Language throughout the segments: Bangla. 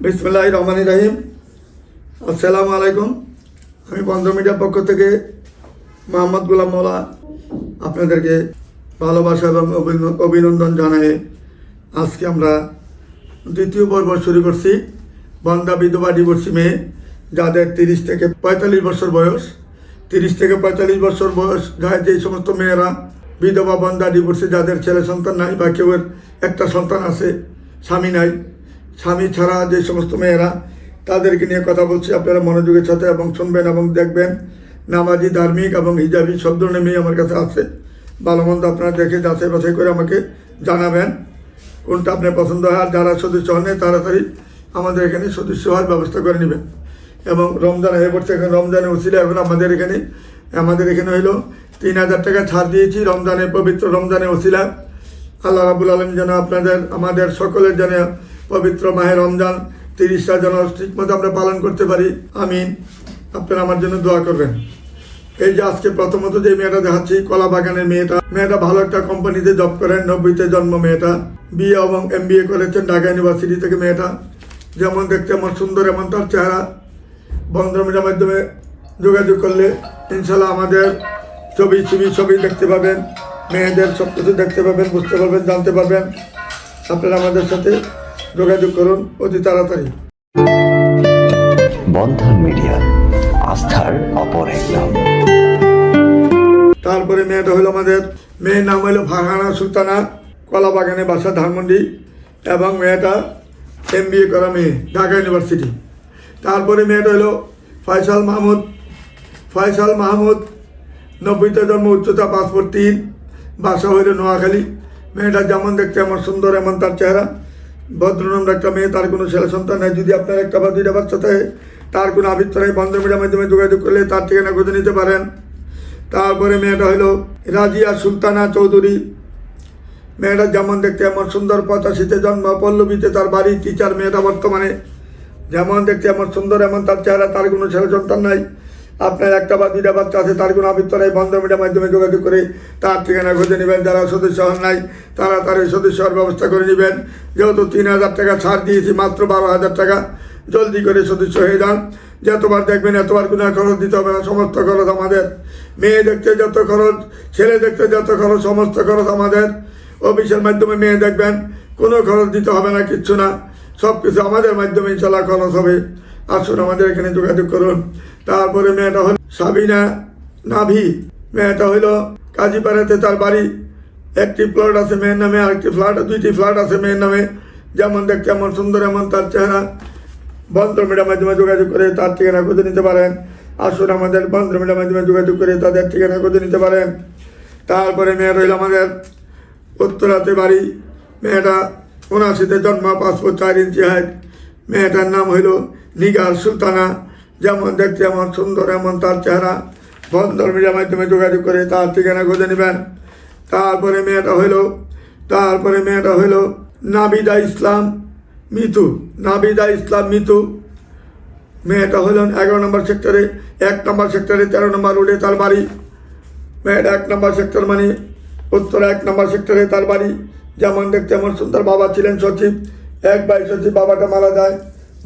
বিসমুল্লাহ রহমান রাহিম। আসসালামু আলাইকুম। আমি বন্ধ মিডিয়ার পক্ষ থেকে মোহাম্মদ গুলাম মোলা আপনাদেরকে ভালোবাসা এবং অভিন- অভিনন্দন জানাই আজকে আমরা দ্বিতীয় পর্ব শুরু করছি। বন্দা বিধবা ডিভোর্সি মেয়ে, যাদের তিরিশ থেকে পঁয়তাল্লিশ বছর বয়স। তিরিশ থেকে পঁয়তাল্লিশ বছর বয়স যায় যে সমস্ত মেয়েরা বিধবা বন্দা ডিভোর্সি যাদের ছেলে সন্তান নাই বা কেউ একটা সন্তান আছে, স্বামী নাই স্বামী ছাড়া যে সমস্ত মেয়েরা তাদেরকে নিয়ে কথা বলছি, আপনারা মনোযোগের সাথে এবং শুনবেন এবং দেখবেন। নামাজি, ধার্মিক এবং হিজাবি সব ধরনের মেয়ে আমার কাছে আছে। ভালো মন্দ আপনারা দেখে যাচাই বাছাই করে আমাকে জানাবেন। কোনটা আপনার পছন্দ হয় আর যারা সদস্য হন তাড়াতাড়ি আমাদের এখানে সদস্য হওয়ার ব্যবস্থা করে নেবেন। এবং রমজান হয়ে পড়ছে, এখন রমজানে উচিলে এখন আমাদের এখানে আমাদের এখানে হইল তিন হাজার টাকা ছাড় দিয়েছি রমজানে পবিত্র রমজানে উচিলা আল্লাহ রাবুল আলম যেন আপনাদের, আমাদের সকলের যেন পবিত্র মাহে রমজান তিরিশটা যেন ঠিকমতো আমরা পালন করতে পারি। আমিন। আপনারা আমার জন্য দোয়া করবেন। এই যে আজকে প্রথমত যে মেয়েটা দেখাচ্ছি, কলা বাগানের মেয়েটা মেয়েটা ভালো একটা কোম্পানিতে জব করেন, নব্বইতে জন্ম মেয়েটা। বিয়ে এবং এম বি এ করেছেন ঢাকা ইউনিভার্সিটি থেকে মেয়েটা। যেমন দেখতে আমার সুন্দর, এমন তার চেহারা। বন্ধমিটার মাধ্যমে যোগাযোগ করলে ইনশাল্লাহ আমাদের ছবি ছবি ছবি দেখতে পাবেন। মেয়েদের সব কিছু দেখতে পাবেন, বুঝতে পারবেন, জানতে পারবেন। আপনারা আমাদের সাথে যোগাযোগ করুন অতি তাড়াতাড়ি। বন্ধন মিডিয়া আস্থার অপর এক নাম। তারপরে মেয়েটা হলো আমাদের মেয়ের নাম হলো ফারহানা সুলতানা কলা বাগানে বাসা ধানমন্ডি এবং মেয়েটা এম বি এ করা মেয়ে ঢাকা ইউনিভার্সিটি। তারপরে মেয়েটা হলো ফয়সাল মাহমুদ ফয়সাল মাহমুদ নব্বইতে জন্ম উচ্চতা পাসপোর্ট তিন বাসা হইল নোয়াখালী। মেয়েটা যেমন দেখতে আমার সুন্দর এমন তার চেহারা। ভদ্রনম্র একটা মেয়ে, তার কোনো ছেলে সন্তান নেই। যদি আপনার একটা বা দুইটা বাচ্চা থাকে, তার কোনো আবৃত্ত নেই, বন্ধ মিডিয়ার মাধ্যমে যোগাযোগ করলে তার ঠিকানা খুঁজে নিতে পারেন। তারপরে মেয়েটা হলো রাজিয়া সুলতানা চৌধুরী। মেয়েটা যেমন দেখতে এমন সুন্দর, পঁচাশিতে জন্ম, পল্লবীতে তার বাড়ির টিচার মেয়েটা বর্তমানে যেমন দেখতে এমন সুন্দর, এমন তার চেহারা, তার কোনো ছেলে সন্তান নাই। আপনার একটা বা দুইটা বাচ্চা আছে, তার কোনো আবৃত্ত নেই, বন্ধ মিডিয়ার মাধ্যমে যোগাযোগ করে তার ঠিকানা খুঁজে নেবেন। যারা সদস্য হন নাই, তারা তার এই সদস্য হওয়ার ব্যবস্থা করে নেবেন। যেহেতু তিন হাজার টাকা ছাড় দিয়েছি, মাত্র বারো হাজার টাকা, জলদি করে সদস্য হয়ে যান। যতবার দেখবেন এতবার কোনো খরচ দিতে হবে না, সমস্ত খরচ আমাদের। মেয়ে দেখতে যত খরচ, ছেলে দেখতে যত খরচ, সমস্ত খরচ আমাদের। অফিসের মাধ্যমে মেয়ে দেখবেন, কোনো খরচ দিতে হবে না, কিচ্ছু না। সব কিছু আমাদের মাধ্যমে চলা খরচ হবে। আসুন আমাদের এখানে যোগাযোগ করুন। তারপরে মেয়েটা হল সাবিনা নাভি। মেয়েটা হইল কাজীপাড়াতে তার বাড়ি। একটি প্লট আছে মেয়ের নামে, আরেকটি ফ্ল্যাট, দুইটি ফ্ল্যাট আছে মেয়ের নামে। যেমন দেখতে এমন সুন্দর, এমন তার চেহারা। বন্ধ মিডিয়ার মাধ্যমে যোগাযোগ করে তার ঠিকানা খুঁজে নিতে পারেন। আসুন আমাদের বন্ধ মিডিয়ার মাধ্যমে যোগাযোগ করে তাদের ঠিকানা খুঁজে নিতে পারেন। তারপরে মেয়ে রইল আমাদের উত্তরাতে বাড়ি। মেয়েটা উনাশিতে জন্ম, পাসপোর্ট চার ইঞ্চি হাইট মেয়েটার নাম হইল নিগার সুলতানা। যেমন দেখতে এমন সুন্দর, এমন তার চেহারা। বন্ধন মিডিয়ার মাধ্যমে যোগাযোগ করে তার ঠিকানা খুঁজে নেবেন। তারপরে মেয়েটা হইল, তারপরে মেয়েটা হইল নাবিদা ইসলাম মিতু, নাবিদা ইসলাম মিতু। মেয়েটা হলেন এগারো নম্বর সেক্টরে, এক নম্বর সেক্টরে তেরো নম্বর রোডে তার বাড়ি। মেয়েটা এক নম্বর সেক্টর মানে উত্তর এক নম্বর সেক্টরে তার বাড়ি। যেমন দেখতে এমন সুন্দর বাবা ছিলেন সচিব, এক ভাই সচিব, বাবাটা মারা যায়।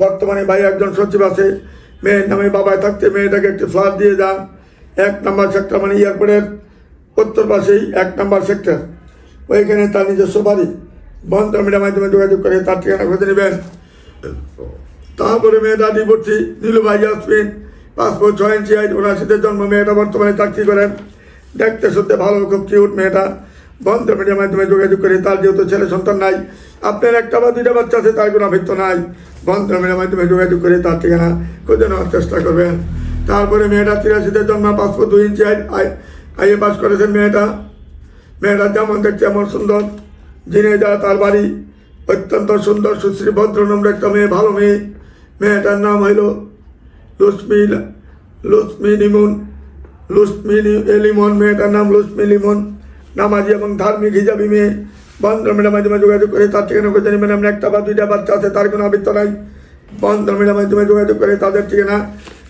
বর্তমানে ভাই একজন সচিব আছে। মেয়ের নামে বাবায় থাকতে মেয়েটাকে একটি ফ্ল্যাট দিয়ে যান। এক নম্বর সেক্টর মানে এয়ারপোর্টের উত্তর পাশেই এক নম্বর সেক্টর ওইখানে তার নিজস্ব বাড়ি। বন্ধ মিডিয়ার মাধ্যমে যোগাযোগ করে তার ঠিকানা খুঁজে নেবেন। তারপরে মেয়েটা ডিভোর্সি নীলুভাই ইয়াসমিন পাসপোর্ট ছয় ইঞ্চি হাইট উনাশিতে জন্ম, মেয়েটা বর্তমানে চাকরি করেন। দেখতে শুনতে ভালো, খুব কিউট মেয়েটা। বন্ধ মিডিয়ার মাধ্যমে যোগাযোগ করে, তার যেহেতু ছেলে সন্তান নাই, আপনার একটা বা দুইটা বাচ্চা আছে, তার কোনো আবৃত্ত নাই। বন্ধ মিডিয়ার মাধ্যমে যোগাযোগ করে, তার ঠিকানা খুঁজে নেওয়ার চেষ্টা করবেন। তারপরে মেয়েটা তিরাশিতে জন্ম, পাসপোর্ট দুই ইঞ্চি আইএ পাস করেছেন মেয়েটা। মেয়েটা যেমন দেখছে, এমন সুন্দর। যিনি যা তার বাড়ি অত্যন্ত সুন্দর, সুশ্রী ভদ্রনম্র একটা মেয়ে, ভালো মেয়ে। মেয়েটার নাম হইল লুসমি লুসমি লিমন লুসমি লিমন, মেয়েটার নাম লুসমি লিমন। নামাজি এবং ধার্মিক হিজাবি মেয়ে। বন্ধমের মাধ্যমে যোগাযোগ করে, তার ঠিকানা খুঁজে নেবেন। আপনি একটা বা দুইটা বাচ্চা আছে, তার কোনো আবৃত্ত নাই। বন্ধমের মাধ্যমে যোগাযোগ করে, তাদের ঠিকানা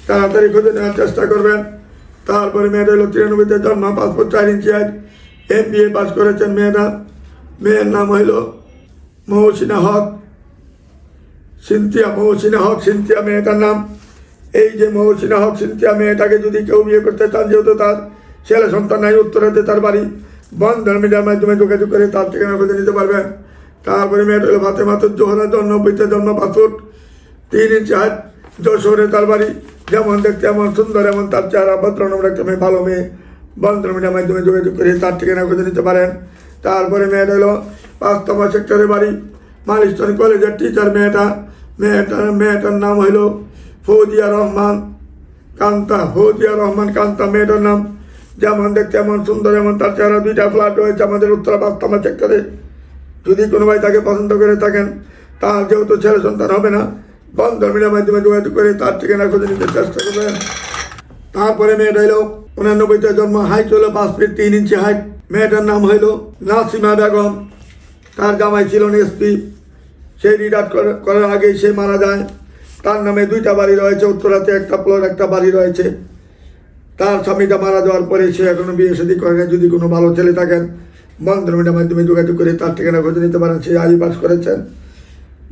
তাড়াতাড়ি খুঁজে নেওয়ার চেষ্টা করবেন। তারপরে মেয়েটা হলো তিরানব্বইতে জন্ম, পাসপোর্ট চার ইঞ্চি আজ। এম বি এ পাস করেছেন মেয়েরা। মেয়ের নাম হইল মহসিনা হক। সিনথিয়া, মহসিনা হক সিনথিয়া মেয়েটার নাম। এই যে মহসিনা হক সিনথিয়া মেয়েটাকে যদি কেউ বিয়ে করতে চান, যেহেতু তার ছেলে সন্তান নাই, উত্তরাতে তার বাড়ি। বন্ধন মিডিয়ার মাধ্যমে যোগাযোগ করে তার ঠিকানা খুঁজে নিতে পারবেন তারপরে মেয়েটা হলো ফাতে মাতুর জোহরা, জন্ম বইতে জন্ম পাথর। তিন ইঞ্চি হাত যশোরে তার বাড়ি। যেমন দেখতে এমন সুন্দর, এমন তার চেহারা ভদ্রনম একটা মেয়ে, ভালো মেয়ে। বন্ধন মিডিয়ার মাধ্যমে যোগাযোগ করে তার ঠিকানা খুঁজে নিতে পারেন। তারপরে মেয়েটা হলো পাঁচতম সেক্টরে বাড়ি মালিস্টন কলেজের টিচার মেয়েটা। মেয়েটার মেয়েটার নাম হইল ফৌজিয়া রহমান কান্তা, ফৌজিয়া রহমান কান্তা মেয়েটার নাম। যেমন দেখতে এমন সুন্দর, এমন তার চেহারা, দুইটা ফ্ল্যাট রয়েছে আমাদের উত্তরা বাস্তমা সেক্টরে যদি কোনো ভাই তাকে পছন্দ করে থাকেন, তার যেহেতু ছেলে সন্তান হবে না, বন্ধন মিডিয়ার মাধ্যমে যোগাযোগ করে তার ঠিকানা খুঁজে নিতে চেষ্টা করবেন। তারপরে মেয়েটা হইল উনানব্বইতে জন্ম হাইট হলো পাঁচ ফিট তিন ইঞ্চি হাইট মেয়েটার নাম হইল নাসিমা বেগম। তার জামাই ছিল এসপি সে রিটায়ার করার আগেই সে মারা যায়। তার নামে দুইটা বাড়ি রয়েছে, উত্তরাতে একটা প্লট একটা বাড়ি রয়েছে। তার স্বামীটা মারা যাওয়ার পরে সে এখনও বিয়ে শাদী করে না যদি কোনো ভালো ছেলে থাকেন বন্ধন মিডিয়ার মাধ্যমে যোগাযোগ করে তার ঠিকানা খুঁজে নিতে পারেন। সে আই পাস করেছেন।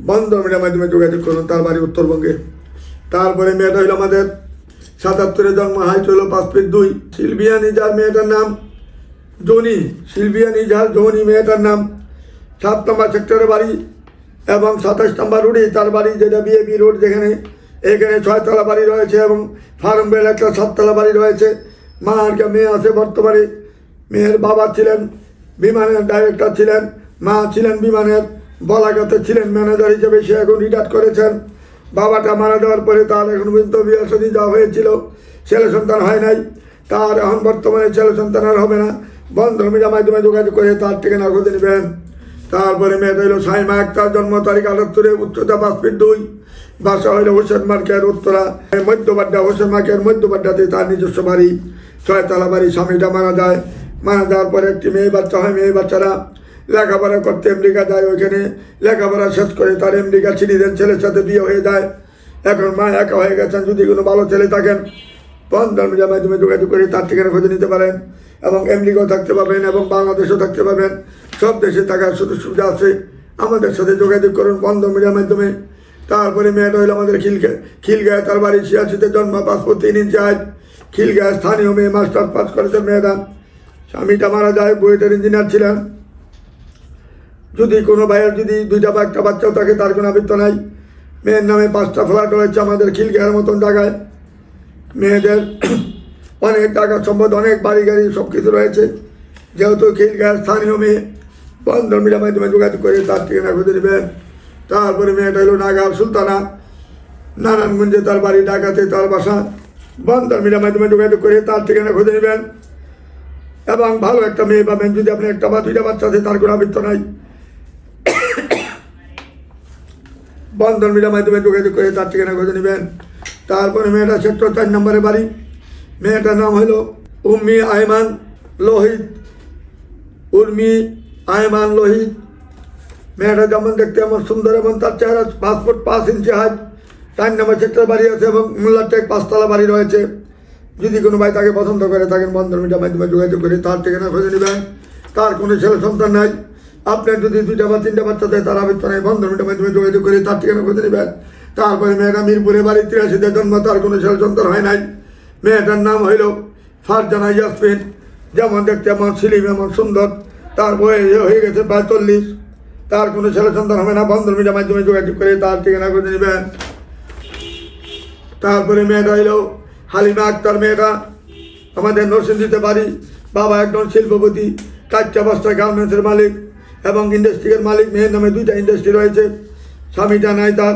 বন্ধন মিডিয়ার মাধ্যমে যোগাযোগ করুন, তার বাড়ি উত্তরবঙ্গে। তারপরে মেয়েটা হইল আমাদের সাতাত্তরে জন্ম, হাইট হইল পাঁচ ফিট দুই। সিলভিয়া নিজার মেয়েটার নাম জনি। সিলভিয়া নিজার জনি মেয়েটার নাম সাত নম্বর সেক্টরে বাড়ি এবং সাতাশ নম্বর রোডে তার বাড়ি, যেটা বিএবি রোড যেখানে এখানে ছয়তলা বাড়ি রয়েছে এবং ফার্ম বেল একটা সাততলা বাড়ি রয়েছে। মা আর মেয়ে আছে বর্তমানে। মেয়ের বাবা ছিলেন বিমানের ডাইরেক্টর ছিলেন, মা ছিলেন বিমানের বলাগাতে ছিলেন ম্যানেজার হিসেবে সে এখন রিটায়ার করেছেন। বাবাটা মারা যাওয়ার পরে তার এখন পর্যন্ত বিয়ে সাদী যাওয়া হয়েছিল। ছেলে সন্তান হয় নাই। তার এখন বর্তমানে ছেলে সন্তান আর হবে না। বন্ধ মিডিয়া মাধ্যমে যোগাযোগ করে তার ঠিকানা খুঁজে নেবেন। তারপরে মেয়েটা হইল সাইমা আক্তার জন্ম তারিখ আটাত্তরে, উচ্চতা পাঁচ ফিট দুই। বাসা হইল হোসেন মার্কের উত্তরা। মধ্যবাড্ডা হোসেন মার্কের মধ্যবাড্ডাতে তার নিজস্ব বাড়ি। ছয়তলা বাড়ি, স্বামীটা মারা যায়। মারা যাওয়ার পরে একটি মেয়ে বাচ্চা হয়, মেয়ে বাচ্চারা লেখাপড়া করতে আমেরিকা যায় ওইখানে। লেখাপড়া শেষ করে তার আমেরিকা সিটিজেন ছেলের সাথে বিয়ে হয়ে যায়। এখন মা একা হয়ে গেছেন, যদি কোনো ভালো ছেলে থাকেন বন্ধন মিডিয়ার মাধ্যমে যোগাযোগ করে তার ঠিকানা খুঁজে নিতে পারেন এবং আমেরিকাও থাকতে পাবেন এবং বাংলাদেশও থাকতে পাবেন সব দেশে থাকার সুযোগ সুবিধা আছে। আমাদের সাথে যোগাযোগ করুন বন্ধন মিডিয়ার মাধ্যমে তারপরে মেয়েটা হইল আমাদের খিলগে খিলগায় তার বাড়ি ছিয়াশিতে জন্ম পাসপোর্ট তিন হাইট খিলগায় স্থানীয় মেয়ে মাস্টার পাস করেছে মেয়েরা স্বামীটা মারা যায়, বুয়েটের ইঞ্জিনিয়ার ছিলেন। যদি কোনো ভাইয়ের যদি দুইটা বা একটা বাচ্চাও থাকে, তার কোনো আবৃত্ত নাই। মেয়ের নামে পাঁচটা ফ্ল্যাট রয়েছে আমাদের খিলগায়ের মতন জায়গায়। মেয়েদের অনেক টাকা সম্পদ, অনেক বাড়ি গাড়ি সব কিছু রয়েছে। যেহেতু খিলগায়ের স্থানীয় মেয়ে বন্ধন মিডিয়ার মাধ্যমে যোগাযোগ করে তার ঠিকানা খুঁজে নেবেন তারপরে মেয়েটা হলো নাগার সুলতানা। নারায়ণগঞ্জে তার বাড়ি, ঢাকাতে তার বাসা। বন্ধন মিডিয়ার মাধ্যমে যোগাযোগ করে তার ঠিকানা খুঁজে নেবেন। এবং ভালো একটা মেয়ে পাবেন। যদি আপনি একটা বা দুইটা বাচ্চা আছে, তার কোনো আবৃত্ত নাই। বন্ধন মিডিয়ার মাধ্যমে যোগাযোগ করে তার ঠিকানা খুঁজে নেবেন। তারপরে মেয়েটা সেক্টর চার নম্বরে বাড়ি। মেয়েটার নাম হলো উম্মি আয়মান লোহিত। উর্মি আয়মান লোহিত। মেয়েটা যেমন দেখতে এমন সুন্দর এবং তার চেহারা ফুট পাঁচ ইঞ্চি হাইট। চার নম্বর সেক্টর বাড়ি আছে এবং মোল্লাটেক পাঁচতলা বাড়ি রয়েছে। যদি কোনো ভাই তাকে পছন্দ করে থাকেন, বন্ধন মিডিয়ার মাধ্যমে যোগাযোগ করে তার ঠিকানা খুঁজে নেবেন। তার কোনো ছেলে সন্তান নাই। আপনার যদি দুইটা বা তিনটা বাচ্চা দেয়, তার বন্ধন মিডিয়ার মাধ্যমে যোগাযোগ করে তার ঠিকানা খুঁজে নেবেন। তারপরে মেয়েটা মিরপুরে বাড়ি তিরাশিতে জন্ম তার কোনো ছেলে সন্তান হয় নাই। মেয়েটার নাম হইল ফারজানা ইয়াসমিন। যেমন দেখতে এমন সিলিম, এমন সুন্দর। তার বয়স হয়ে গেছে প্রায় চল্লিশ তার কোনো ছেলে সন্তান হবে না। বন্ধন মিডিয়ার মাধ্যমে যোগাযোগ করে তার ঠিকানা খুঁজে নেবেন। তারপরে মেয়েটা হইল হালিমা আক্তার মেয়েটা। আমাদের নরসিংদীতে বাড়ি। বাবা একজন শিল্পপতি কাচ্চা বস্তা গার্মেন্টসের মালিক এবং ইন্ডাস্ট্রির মালিক। মেয়ের নামে দুইটা ইন্ডাস্ট্রি রয়েছে। স্বামীটা নাই তার।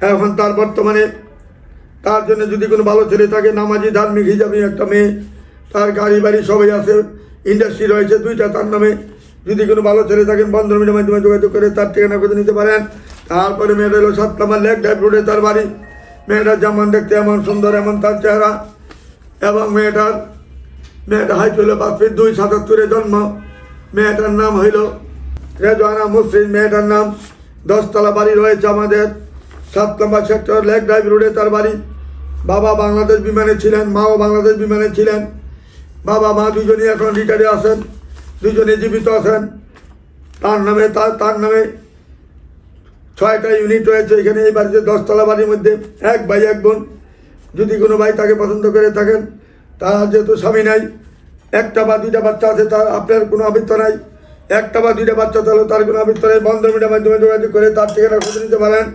এখন তার বর্তমানে তার জন্য যদি কোনো ভালো ছেলে থাকে, নামাজি, ধার্মিক হিসাবে একটা মেয়ে, তার গাড়ি, বাড়ি সবাই আছে ইন্ডাস্ট্রি রয়েছে, দুইটা তার নামে। যদি কোনো ভালো ছেলে থাকেন বন্ধন মিডিয়ার মাধ্যমে যোগাযোগ করে তার ঠিকানা খুঁজে নিতে পারেন। তারপরে মেয়েটা হলো সাত নম্বর লেক ড্রাইভ রোডে তার বাড়ি। মেয়েটা যেমন দেখতে এমন সুন্দর, এমন তার চেহারা। এবং মেয়েটার, মেয়েটা হাইট হইল পাঁচ দুই, সাতাত্তরে জন্ম। মেয়েটার নাম হইল রেজওয়ানা মুসলিম মেয়েটার নাম দশতলা বাড়ি রয়েছে আমাদের। সাত নম্বর সেক্টর লেক ড্রাইভ রোডে তার বাড়ি। বাবা বাংলাদেশ বিমানে ছিলেন, মাও বাংলাদেশ বিমানে ছিলেন। বাবা, মা দুজনই এখন রিটায়ারে আছেন, দুজনে জীবিত আছেন। তার নামে, তার তার নামে ছয়টা ইউনিট রয়েছে এখানে, এই বাড়িতে দশতলা বাড়ির মধ্যে, এক ভাই, এক বোন। যদি কোনো ভাই তাকে পছন্দ করে থাকেন, তার যেহেতু স্বামী নাই, একটা বা দুইটা বাচ্চা আছে, তার আপনার কোনো আবৃত্ত নাই। একটা বা দুইটা বাচ্চা তাহলে তার কোনো আবৃত্ত নেই, বন্ধ মিডিয়ার মাধ্যমে যোগাযোগ করে তার ঠিকানা খুঁজে নিতে পারেন।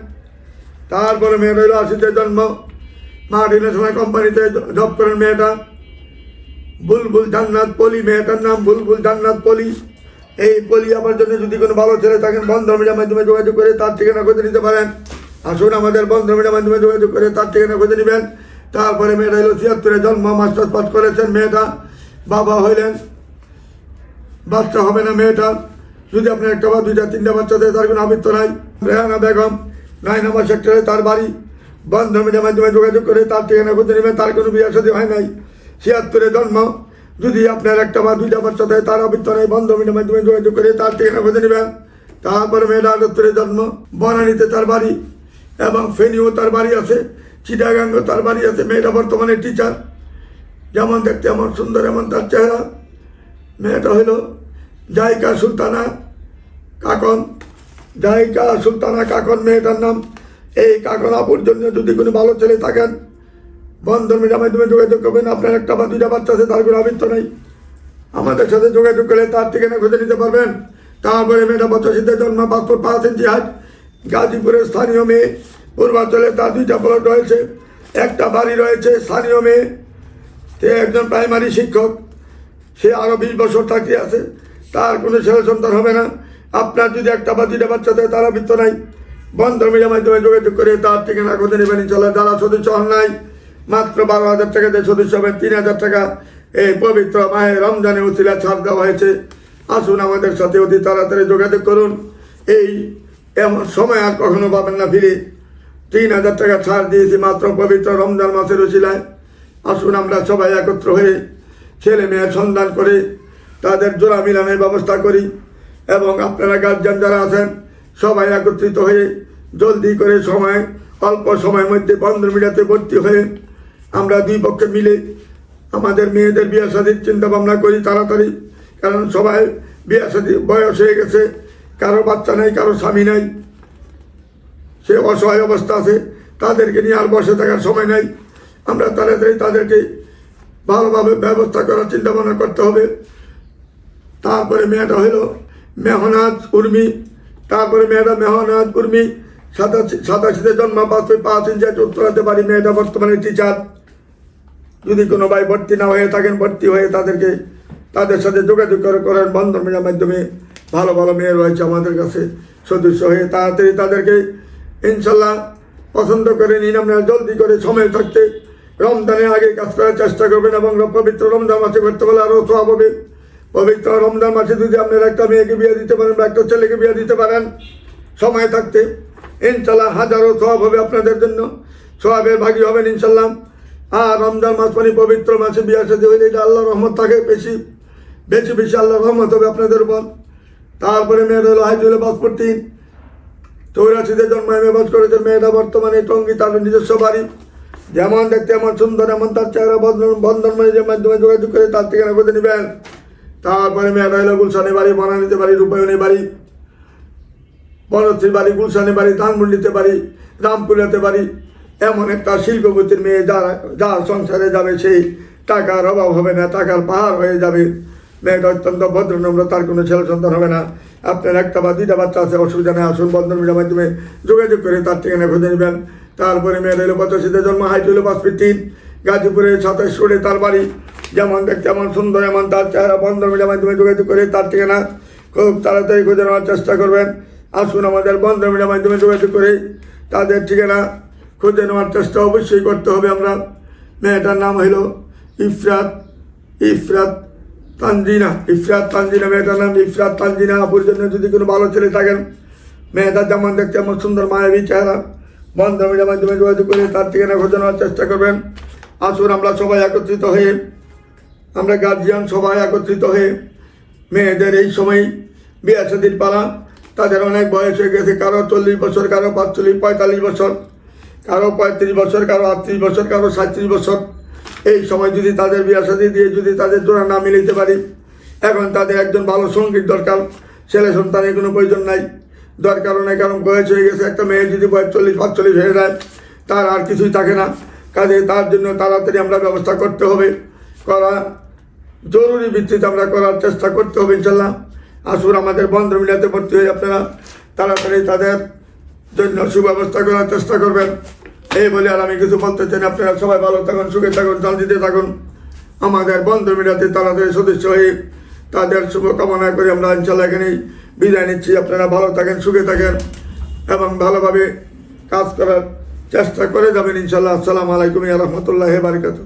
তারপরে মেয়ে রইল আশিতে জন্ম। মার্টিনের সময় কোম্পানিতে জব করেন মেয়েটা। বুলবুল জান্নাত পলি, মেয়েটার নাম বুলবুল জান্নাত পলি। এই পলি আমার জন্য যদি কোনো ভালো ছেলে থাকেন বন্ধ মিডিয়ার মাধ্যমে যোগাযোগ করে তার ঠিকানা খুঁজে নিতে পারেন। আসুন আমাদের বন্ধ মিডিয়ার মাধ্যমে যোগাযোগ করে তার ঠিকানা খুঁজে নেবেন। তারপরে মেয়েটা হলো ছিয়াত্তরে জন্ম, মাস্টার্স পাস করেছেন মেয়েটা। বাবা হইলেন, বাচ্চা হবে না মেয়েটা। যদি আপনার একটা বা দুইটা, তিনটা বাচ্চা দেয়, তার কোনো আবৃত্ত নাই। রেহানা বেগম নয় নম্বর সেক্টরে তার বাড়ি বন্ধ মিডিয়ার মাধ্যমে যোগাযোগ করে, তার ঠিকানা খুঁজে নেবেন তার কোনো বিয়ে সাথে হয় নাই। ছিয়াত্তরে জন্ম, যদি আপনার একটা বা দুইটা বাচ্চা দেয় তার আবৃত্ত নাই বন্ধ মিডিয়ার মাধ্যমে যোগাযোগ করে, তার ঠিকানা খুঁজে নেবেন তারপরে মেয়েটা আটাত্তরে জন্ম, বনানীতে তার বাড়ি এবং ফেনিও তার বাড়ি আছে চিটাগাঙ্গ তার বাড়ি আছে। মেয়েটা বর্তমানে টিচার যেমন দেখতে এমন সুন্দর, এমন তার চেহারা। মেয়েটা হইল জাইকা সুলতানা কাকন। জাইকা সুলতানা কাকন মেয়েটার নাম। এই কাকন আপুর জন্য যদি কোনো ভালো ছেলে থাকেন, বন্ধন মাধ্যমে যোগাযোগ করবেন। আপনার একটা বা দুইটা বাচ্চা আছে, তার কোনো আবৃত্ত নেই। আমাদের সাথে যোগাযোগ করলে তার ঠিকানা খুঁজে নিতে পারবেন। তারপরে মেয়েটা পঁচাশিতে জন্ম পাসপোর্ট পাঁচ ইঞ্চি হাট গাজীপুরের স্থানীয় মেয়ে। পূর্বাঞ্চলে তার দুইটা প্লট রয়েছে। একটা বাড়ি রয়েছে, স্থানীয় মেয়ে। সে একজন প্রাইমারি শিক্ষক। সে আরও বিশ বছর চাকরি আছে। তার কোনো ছেলে সন্তান হবে না। আপনার যদি একটা বা দুইটা বাচ্চা দেয় তারা বৃত্ত নাই। বন্ধ মিডিয়ার মাধ্যমে যোগাযোগ করে তার ঠিকানা খুঁজে নেবেন চলে যারা সদস্য হন নাই মাত্র বারো হাজার টাকা দিয়ে সদস্য হবেন, তিন হাজার টাকা এই পবিত্র মায়ের রমজানে উচিলা ছাড় দেওয়া হয়েছে। আসুন আমাদের সাথে অতি তাড়াতাড়ি যোগাযোগ করুন। এই এমন সময় আর কখনো পাবেন না ফিরে। তিন হাজার টাকা ছাড় দিয়েছি মাত্র পবিত্র রমজান মাসের উচিলায় আসুন আমরা সবাই একত্র হয়ে ছেলে মেয়ের সন্ধান করে তাদের জোড়া মিলানের ব্যবস্থা করি। এবং আপনারা গার্জিয়ান যারা আছেন, সবাই একত্রিত হয়ে জলদি করে সময়, অল্প সময়ের মধ্যে বন্ধ মিডিয়াতে ভর্তি হয়ে আমরা দুই পক্ষে মিলে আমাদের মেয়েদের বিয়ে চিন্তা ভাবনা করি তাড়াতাড়ি। কারণ সবাই বিয়ে শাদি বয়স হয়ে গেছে, কারও বাচ্চা নেই, কারও স্বামী নেই। সে অসহায় অবস্থা আছে, তাদেরকে নিয়ে আর বসে থাকার সময় নাই। আমরা তাড়াতাড়ি তাদেরকে ভালোভাবে ব্যবস্থা করার চিন্তা ভাবনা করতে হবে। তারপরে মেয়েটা হলো মেহনাজ উর্মি, তারপরে মেয়েটা মেহনাজ উর্মি, সাতাশি সাতাশিতে জন্ম, পাঁচ পাঁচ ইঞ্চি উত্তরাতে পারি, মেয়েটা বর্তমানে টিচার যদি কোনো ভাই ভর্তি না হয়ে থাকেন, ভর্তি হয়ে তাদেরকে তাদের সাথে যোগাযোগ করে করেন, বন্ধন মেলার মাধ্যমে ভালো ভালো মেয়ে রয়েছে আমাদের কাছে, সদস্য হয়ে তাড়াতাড়ি তাদেরকে ইনশাল্লাহ পছন্দ করে নিন। আপনারা জলদি করে সময় থাকতে রমজানের আগে কাজ করার চেষ্টা করবেন এবং পবিত্র রমজান মাসে করতে পারলে আরও সব হবে পবিত্র রমজান মাসে যদি আপনারা একটা মেয়েকে বিয়ে দিতে পারেন বা একটা ছেলেকে বিয়ে দিতে পারেন, সময় থাকতে ইনশাল্লাহ হাজারো সব হবে আপনাদের জন্য। সবের ভাগী হবেন ইনশাল্লাহ আর রমজান মাস মানে পবিত্র মাসে বিয়ে সাথে হইলে এটা আল্লাহ রহমত থাকে বেশি। বেশি বেশি আল্লাহ রহমত হবে আপনাদের উপর। তারপরে মেয়ের হলো হাইজুলে পাসপোর্ট তিন জন্ম এম বাস করেছে মেয়েটা বর্তমানে টঙ্গি তার নিজস্ব বাড়ি। যেমন দেখতে এমন সুন্দর, এমন তার চেহারা বন্ধন বন্ধন মাঝের মাধ্যমে যোগাযোগ করে তার ঠিকানা খুঁজে নেবেন। তারপরে হলো গুলশানে বাড়ি, বনানীতে বাড়ি রূপায়ণী বাড়ি বনশ্রী বাড়ি গুলশানে বাড়ি, ধানমন্ডিতে বাড়ি, রামপুরাতে বাড়ি। এমন একটা শিল্পপতির মেয়ে যার যার সংসারে যাবে সেই টাকার অভাব হবে না, টাকার পাহাড় হয়ে যাবে। মেয়েটা অত্যন্ত ভদ্রনম্র তার কোনো ছেলে সন্তান হবে না। আপনার একটা বা দুইটা বাচ্চা আছে, অসুবিধা নেই, আসুন বন্ধন মাধ্যমে যোগাযোগ করে তার ঠিকানা খুঁজে নেবেন। তারপরে মেয়েটা হলো পঁচাশিতে, জন্ম হাইট হলো পাঁচফিট তিন। গাজীপুরে সাতাশ রোডে তার বাড়ি। যেমন দেখতে এমন সুন্দর, এমন তার চেহারা বন্ধন মিডিয়ার মাধ্যমে যোগাযোগ করে তার ঠিকানা খুব তাড়াতাড়ি খুঁজে নেওয়ার চেষ্টা করবেন। আসুন আমাদের বন্ধন মিডিয়ার মাধ্যমে যোগাযোগ করে তাদের ঠিকানা খুঁজে নেওয়ার চেষ্টা অবশ্যই করতে হবে আমরা। মেয়েটার নাম হইল ইফরাত ইফরাত তানজিনা ইফরাত তানজিনা, মেয়েটার নাম ইফরাত তানজিনা। আপুর জন্য যদি কোনো ভালো ছেলে থাকেন মেয়েটার যেমন দেখতে এমন সুন্দর মায়াবী চেহারা বন্ধ মিডিয়ার মাধ্যমে যোগাযোগ করে তার ঠিকানা খুঁজে নেওয়ার চেষ্টা করবেন। আসুন আমরা সবাই একত্রিত হয়ে আমরা গার্জিয়ান সবাই একত্রিত হয়ে মেয়েদের এই সময় বিয়ে পালা। তাদের অনেক বয়স হয়ে গেছে। কারও চল্লিশ বছর, কারও পাঁচচল্লিশ, পঁয়তাল্লিশ বছর, কারও পঁয়ত্রিশ বছর, কারও আটত্রিশ বছর, কারও সাঁত্রিশ বছর। এই সময় যদি তাদের বিয়ে শাদী দিয়ে যদি তাদের জোড়া না মিলাইতে পারি, এখন তাদের একজন ভালো সংগীত দরকার। ছেলে সন্তানের কোনো প্রয়োজন নাই। দরকার অনেক কারণ বয়স হয়ে গেছে। একটা মেয়ে যদি বয়স চল্লিশ পাঁচচল্লিশ হয়ে যায়, তার আর কিছুই থাকে না। কাজে তার জন্য তাড়াতাড়ি আমরা ব্যবস্থা করতে হবে। করা জরুরি ভিত্তিতে আমরা করার চেষ্টা করতে হবে, ইনশাল্লাহ। আসুন, আমাদের বন্ধ মিলাতে ভর্তি হয়ে আপনারা তাড়াতাড়ি তাদের জন্য সুব্যবস্থা করার চেষ্টা করবেন। এই বলে আর আমি কিছু বলতে চাই আপনারা সবাই ভালো থাকুন, সুখে থাকুন শান্তিতে থাকুন। আমাদের বন্ধ মিলাতে তাড়াতাড়ি সদস্য হয়ে তাদের শুভকামনা করে আমরা ইনশাল্লাহ এখানেই বিদায় নিচ্ছি। আপনারা ভালো থাকেন, সুখে থাকেন এবং ভালোভাবে কাজ করার চেষ্টা করে যাবেন, ইনশাল্লাহ। আসসালামু আলাইকুম রহমতুল্লাহ বারকাতুহ।